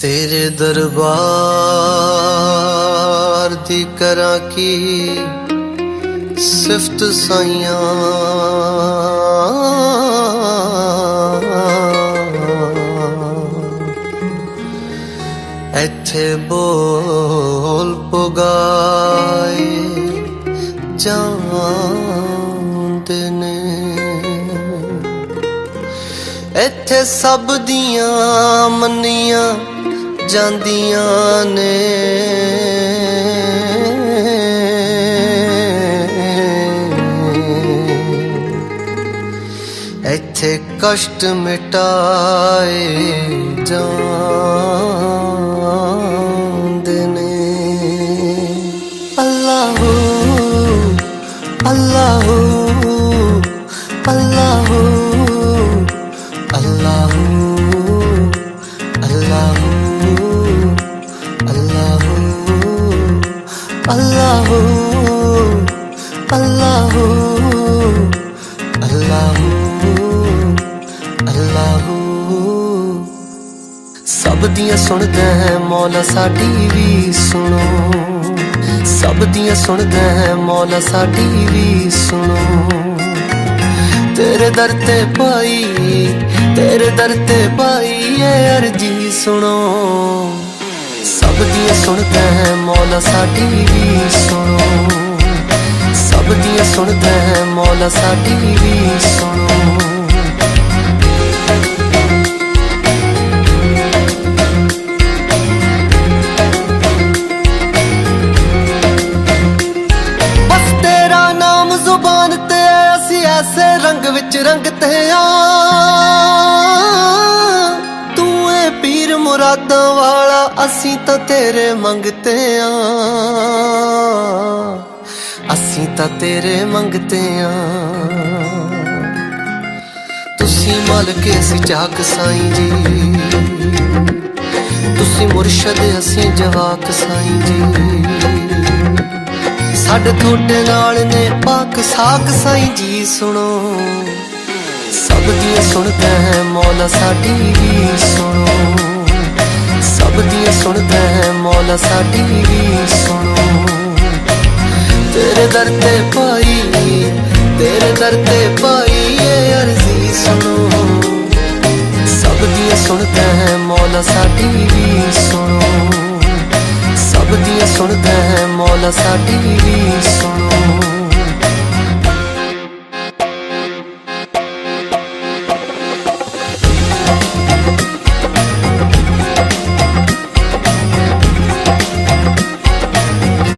ਤੇਰੇ ਦਰਬਾਰ ਦੀ ਕਰਾਂ ਕੀ ਸਿਫਤ ਸਾਈਆਂ? ਇੱਥੇ ਬੋਲ ਪੁਗਾਏ ਜਾਂਦੇ ਇੱਥੇ ਸਭ ਦੀਆਂ ਮੰਨੀਆਂ ਜਾਂਦੀਆਂ ਨੇ। ਇੱਥੇ ਕਸ਼ਟ ਮਿਟਾਏ ਜਾਂਦੇ ਨੇ। ਅੱਲਾਹੂ ਅੱਲਾਹੂ। ਸਭ ਦੀਆਂ ਸੁਣਦਾ ਹੈ ਮੌਲਾ ਸਾਡੀ ਵੀ ਸੁਣੋ। ਸਭ ਦੀਆਂ ਸੁਣਦਾ ਹੈ ਮੌਲਾ ਸਾਡੀ ਵੀ ਸੁਣੋ। ਤੇਰੇ ਦਰ ਤੇ ਪਾਈ ਦਰ ਤੇ ਪਾਈ ਇਹ ਅਰਜੀ ਸੁਣੋ। ਸਭ ਦੀਆਂ ਸੁਣਦਾ ਹੈ ਮੌਲਾ ਸਾਡੀ ਵੀ ਸੁਣੋ। ਸਭ ਦੀਆਂ ਸੁਣਦਾ ਹੈ ਮੌਲਾ ਸਾਡੀ ਵੀ ਸੁਣੋ। ਤੇਰਾ ਨਾਮ ਜ਼ੁਬਾਨ ਤੇ ਹੈ, ਅਸੀਂ ਐਸੇ ਰੰਗ ਵਿੱਚ ਰੰਗਤੇ ਆ। ਅਸੀਂ ਤਾਂ ਤੇਰੇ ਮੰਗਤੇ ਆ। ਅਸੀਂ ਤਾਂ ਤੇਰੇ ਮੰਗਤੇ ਆ। ਤੁਸੀਂ ਮਾਲਕ ਅਸੀਂ ਚਾਕ ਸਾਈਂ ਜੀ। ਤੁਸੀਂ ਮੁਰਸ਼ਦ ਅਸੀਂ ਜਵਾਕ ਸਾਈਂ ਜੀ। ਸਾਡੇ ਤੁਹਾਡੇ ਨਾਲ ਨੇ ਪਾਕ ਸਾਕ ਸਾਈਂ ਜੀ, ਸੁਣੋ। ਸਭ ਦੀ ਸੁਣਦਾ ਹੈ ਮੌਲਾ ਸਾਡੀ ਸੁਣੋ। ਸੁਣਦਾ ਹੈ ਮੌਲਾ ਸਾਡੀ ਵੀ ਸੁਣੋ। ਤੇਰੇ ਦਰ ਤੇ ਪਾਈ ਤੇਰੇ ਦਰ ਤੇ ਪਾਈ ਇਹ ਅਰਜ਼ੀ ਸੁਣੋ। ਸਭ ਦੀ ਸੁਣਦਾ ਹੈ ਮੌਲਾ ਸਾਡੀ ਵੀ ਸੁਣੋ। ਸਭ ਦੀ ਸੁਣਦਾ ਹੈ ਮੌਲਾ ਸਾਡੀ ਵੀ ਸੁਣੋ।